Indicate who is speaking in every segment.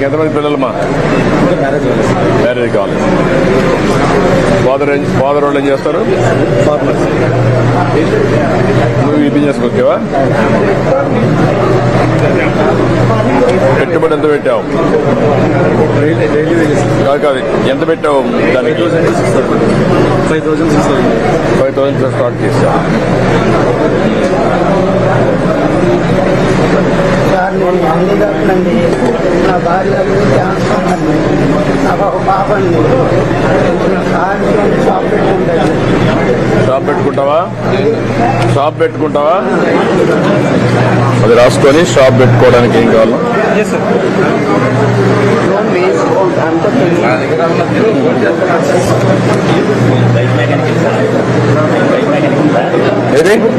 Speaker 1: మీకు ఎంతమంది పిల్లలమ్మా?
Speaker 2: మ్యారేజ్
Speaker 1: కావాలి. ఫాదర్ ఫాదర్ వాళ్ళు ఏం చేస్తారు?
Speaker 2: ఫార్మర్స్
Speaker 1: నువ్వు ఈ బిజినెస్ వచ్చావా? పెట్టుబడి ఎంత పెట్టావు? కాదు కాదు ఎంత పెట్టావు దానికి?
Speaker 2: Five thousand six thousand
Speaker 1: five thousand start చేసావు
Speaker 3: షాప్ పెట్టుకుంటాను
Speaker 1: షాప్ పెట్టుకుంటావా? షాప్ పెట్టుకుంటావా? అది రాసుకొని షాప్ పెట్టుకోవడానికి ఏం కావాలి?
Speaker 3: అంత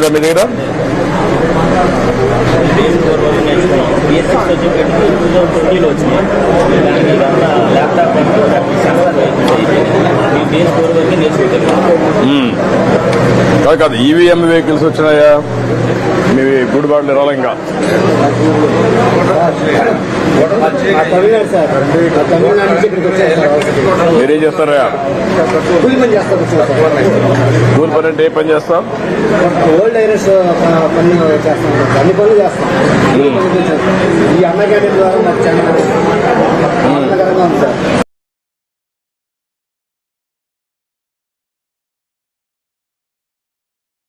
Speaker 1: లేదా మీ దగ్గర?
Speaker 4: నేర్చుకుంటాం
Speaker 1: కాదు కాదు ఈవీఎం వెహికల్స్ వచ్చినాయా? మీ రాలంగా
Speaker 2: తమిళనాడు సార్
Speaker 1: మీరేం చేస్తారా?
Speaker 2: కూలి పని చేస్తారు సార్.
Speaker 1: కూలి పని అంటే ఏ పని చేస్తాం?
Speaker 2: ఓల్డ్ ఐరస్ పని చేస్తాం అన్ని పనులు చేస్తాం. ఈ అన్న క్యాంటీన్ ద్వారా మాకు చాలా ఆనందకరంగా ఉంది సార్.